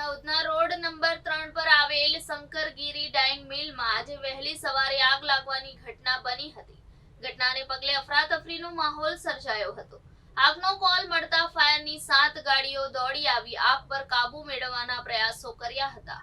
આસપાસના road number ત્રણ પર આવેલ શંકરગીરી ડાઇંગ મિલમાં આજે વહેલી સવારે આગ લાગવાની ઘટના બની હતી. ઘટનાને પગલે અફરાતફરીનો માહોલ સર્જાયો હતો. આગનો કોલ મળતા ફાયરની સાત ગાડીઓ દોડી આવી, આગ પર કાબુ મેળવવાના પ્રયાસો કર્યા હતા.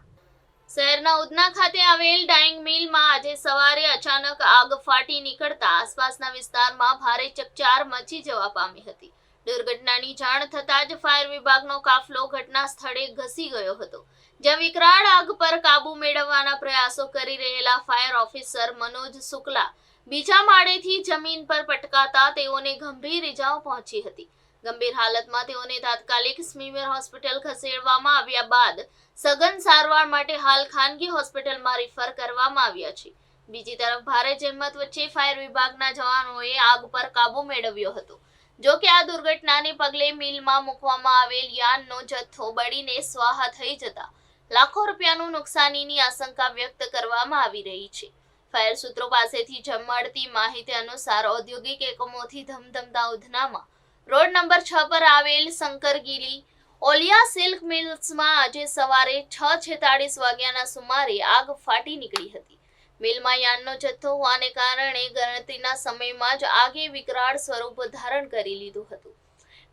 શહેરના ઉધના ખાતે આવેલ ડાઇંગ મિલમાં આજે સવારે અચાનક આગ ફાટી નીકળતા આસપાસના વિસ્તારમાં ભારે ચકચાર મચી જવા પામી હતી. દુર્ઘટનાની જાણ થતાં જ ફાયર વિભાગનો કાફલો ઘટના સ્થળે ઘસી ગયો હતો, જ્યાં વિકરાળ આગ પર કાબુ મેળવવાના પ્રયાસો કરી રહેલા ફાયર ઓફિસર મનોજ શુક્લા બીજા માળેથી જમીન પર પટકાતા તેઓને ગંભીર ઇજાઓ પહોંચી હતી. ગંભીર હાલતમાં તેઓને તાત્કાલિક સ્મીમેર હોસ્પિટલ ખસેડવામાં આવ્યા બાદ સઘન સારવાર માટે હાલ ખાનગી હોસ્પિટલમાં રિફર કરવામાં આવ્યા છે. બીજી તરફ, ભારે જહેમત વચ્ચે ફાયર વિભાગના જવાનોએ આગ પર કાબુ મેળવ્યો હતો. જો કે આ દુર્ઘટનાને પગલે મિલમાં મૂકવામાં આવેલ યાનનો જથ્થો બળીને સ્વાહા થઈ જતા લાખો રૂપિયાનું નુકસાનીની આશંકા વ્યક્ત કરવામાં આવી રહી છે. ફાયર સૂત્રો પાસેથી જમાડતી માહિતી અનુસાર ઔદ્યોગિક એકમોથી ધમધમતા ઉધનામાં રોડ નંબર છ પર આવેલ શંકરગીરી ઓલિયા સિલ્ક મિલ્સમાં આજે સવારે છ છેતાળીસ વાગ્યાના સુમારે આગ ફાટી નીકળી હતી. મિલમાં યાનનો જથ્થો હોવાને કારણે ગણતરીના સમયમાં જ આગે વિકરાળ સ્વરૂપ ધારણ કરી લીધું હતું.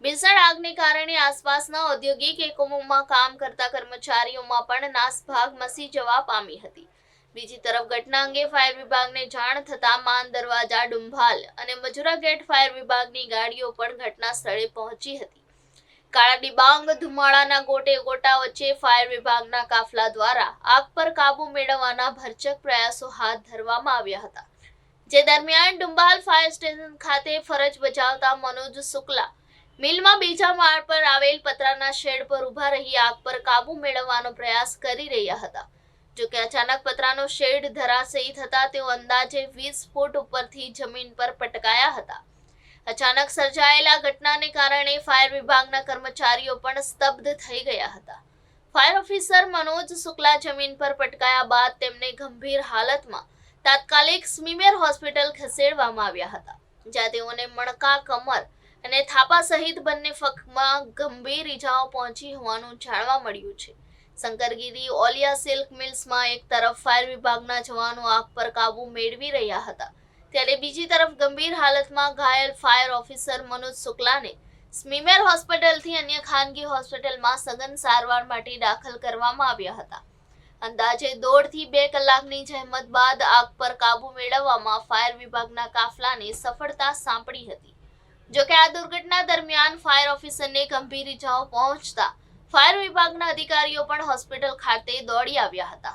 ભીષણ આગને કારણે આસપાસના ઔદ્યોગિક એકમોમાં કામ કરતા કર્મચારીઓમાં પણ નાસભાગ મસી જવા પામી હતી. બીજી તરફ ઘટના અંગે ફાયર વિભાગને જાણ થતાં માન દરવાજા ડુંભાલ અને મજુરા ગેટ ફાયર વિભાગની ગાડીઓ પણ ઘટના સ્થળે પહોંચી હતી. કાળા ડિબાંગ ધુમાડાના ગોટે ગોટા વચ્ચે ફાયર વિભાગના કાફલા દ્વારા આગ પર કાબુ મેળવવાના ભરચક પ્રયાસો હાથ ધરવામાં આવ્યા હતા. જે દરમિયાન ડુંબાલ ફાયર સ્ટેશન ખાતે ફરજ બજાવતા મનોજ શુક્લા મિલમાં બીજા માળ પર આવેલ પતરાના શેડ પર ઊભા રહી આગ પર કાબુ મેળવવાનો પ્રયાસ કરી રહ્યા હતા. જો કે અચાનક પતરાનો શેડ ધરાશયી થતા તેઓ અંદાજે વીસ ફૂટ ઉપરથી જમીન પર પટકાયા હતા. અચાનક સર્જાયેલા ઘટનાને કારણે ફાયર વિભાગના કર્મચારીઓ પણ સ્તબ્ધ થઈ ગયા હતા. ફાયર ઓફિસર મનોજ શુક્લા જમીન પર પટકાયા બાદ તેમને ગંભીર હાલતમાં તાત્કાલિક સ્મીમેર હોસ્પિટલ ખસેડવામાં આવ્યા હતા, જ્યાં તેઓને મણકા, કમર અને થાપા સહિત બંને ફકમાં ગંભીર ઈજાઓ પહોંચી હોવાનું જાણવા મળ્યું છે. શંકરગીરી ઓલિયા સિલ્ક મિલ્સમાં એક તરફ ફાયર વિભાગના જવાનો આગ પર કાબુ મેળવી રહ્યા હતા ત્યારે બીજી તરફ ગંભીર હાલતમાં ઘાયલ ફાયર ઓફિસર મનોજ શુક્લાને સ્મીમેર હોસ્પિટલથી અન્ય ખાનગી હોસ્પિટલમાં સઘન સારવાર માટે દાખલ કરવામાં આવ્યા હતા. અંદાજે દોઢથી બે કલાકની જહેમત બાદ આગ પર કાબુ મેળવવામાં ફાયર વિભાગના કાફલાને સફળતા સાંપડી હતી. જોકે આ દુર્ઘટના દરમિયાન ફાયર ઓફિસરને ગંભીર ઇજાઓ પહોંચતા ફાયર વિભાગના અધિકારીઓ પણ હોસ્પિટલ ખાતે દોડી આવ્યા હતા.